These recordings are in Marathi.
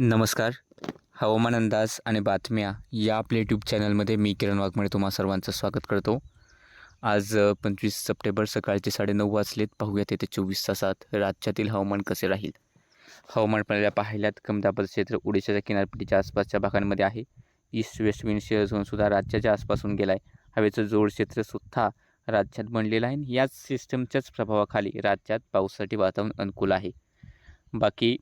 नमस्कार. हवामान अंदाज आणि बातम्या या आपल्या यूट्यूब चॅनलमध्ये मी किरण वाघमळे तुम्हा सर्वांचं स्वागत करतो. आज पंचवीस सप्टेंबर सकाळचे साडेनऊ वाजलेत. पाहूयात येते चोवीस तासात राज्यातील हवामान कसे राहील. हवामान पाहिल्या पाहिल्यात कमी दाबाचं क्षेत्र ओडिशाच्या किनारपट्टीच्या आसपासच्या भागांमध्ये आहे. ईस्ट वेस्ट विंड शेअर झोनसुद्धा राज्याच्या आसपासून गेला आहे हवेचं जोड क्षेत्रसुद्धा राज्यात बनलेलं आहे आणि याच सिस्टमच्याच प्रभावाखाली राज्यात पावसासाठी वातावरण अनुकूल आहे. बाकी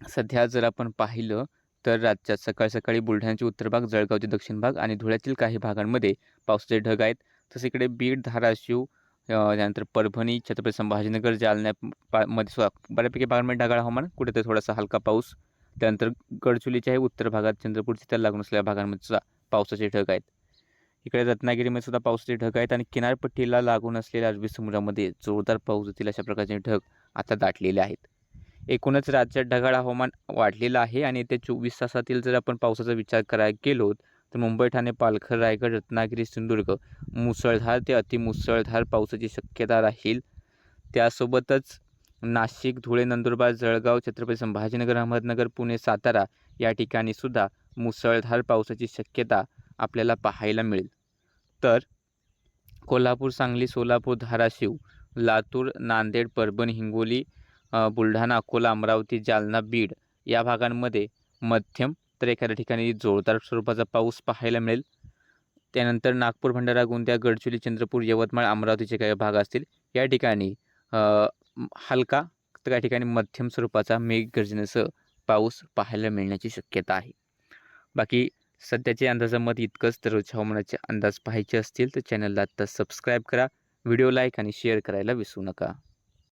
सध्या जर आपण पाहिलं तर राज्यात सकाळ सकाळी बुलढाण्याचे उत्तर भाग जळगावचे दक्षिण भाग आणि धुळ्यातील काही भागांमध्ये पावसाचे ढग आहेत. तसं इकडे बीड धाराशिव त्यानंतर परभणी छत्रपती संभाजीनगर जालन्या पा- मध्ये बऱ्यापैकी भागांमध्ये ढगाळ हवामान. कुठेतरी थोडासा हलका पाऊस. त्यानंतर गडचुलीच्या आहे उत्तर भागात चंद्रपूर चित्याला लागून असलेल्या भागांमध्ये सुद्धा पावसाचे ढग आहेत. इकडे रत्नागिरीमध्ये सुद्धा पावसाचे ढग आहेत आणि किनारपट्टीला लागून असलेल्या अरबी समुद्रामध्ये जोरदार पाऊस होतील अशा प्रकारचे ढग आता दाटलेले आहेत. एकूणच राज्यात ढगाळ हवामान वाढलेलं आहे आणि येत्या चोवीस तासातील जर आपण पावसाचा विचार करायला गेलो तर मुंबई ठाणे पालघर रायगड रत्नागिरी सिंधुदुर्ग मुसळधार ते अतिमुसळधार पावसाची शक्यता राहील. त्यासोबतच नाशिक धुळे नंदुरबार जळगाव छत्रपती संभाजीनगर अहमदनगर पुणे सातारा या ठिकाणी सुद्धा मुसळधार पावसाची शक्यता आपल्याला पाहायला मिळेल. तर कोल्हापूर सांगली सोलापूर धाराशिव लातूर नांदेड परभणी हिंगोली बुलढाणा अकोला अमरावती जालना बीड या भागांमध्ये मध्यम तर एखाद्या ठिकाणी जोरदार स्वरूपाचा पाऊस पाहायला मिळेल. त्यानंतर नागपूर भंडारा गोंदिया गडचिरोली चंद्रपूर यवतमाळ अमरावतीचे काही भाग असतील. या ठिकाणी हलका तर काही ठिकाणी मध्यम स्वरूपाचा मेघगर्जनेसह पाऊस पाहायला मिळण्याची शक्यता आहे. बाकी सध्याचे अंदाजामत इतकंच. तर हवामानाचे अंदाज पाहायचे असतील तर चॅनलला आत्ता सबस्क्राईब करा. व्हिडिओ लाईक आणि शेअर करायला विसरू नका.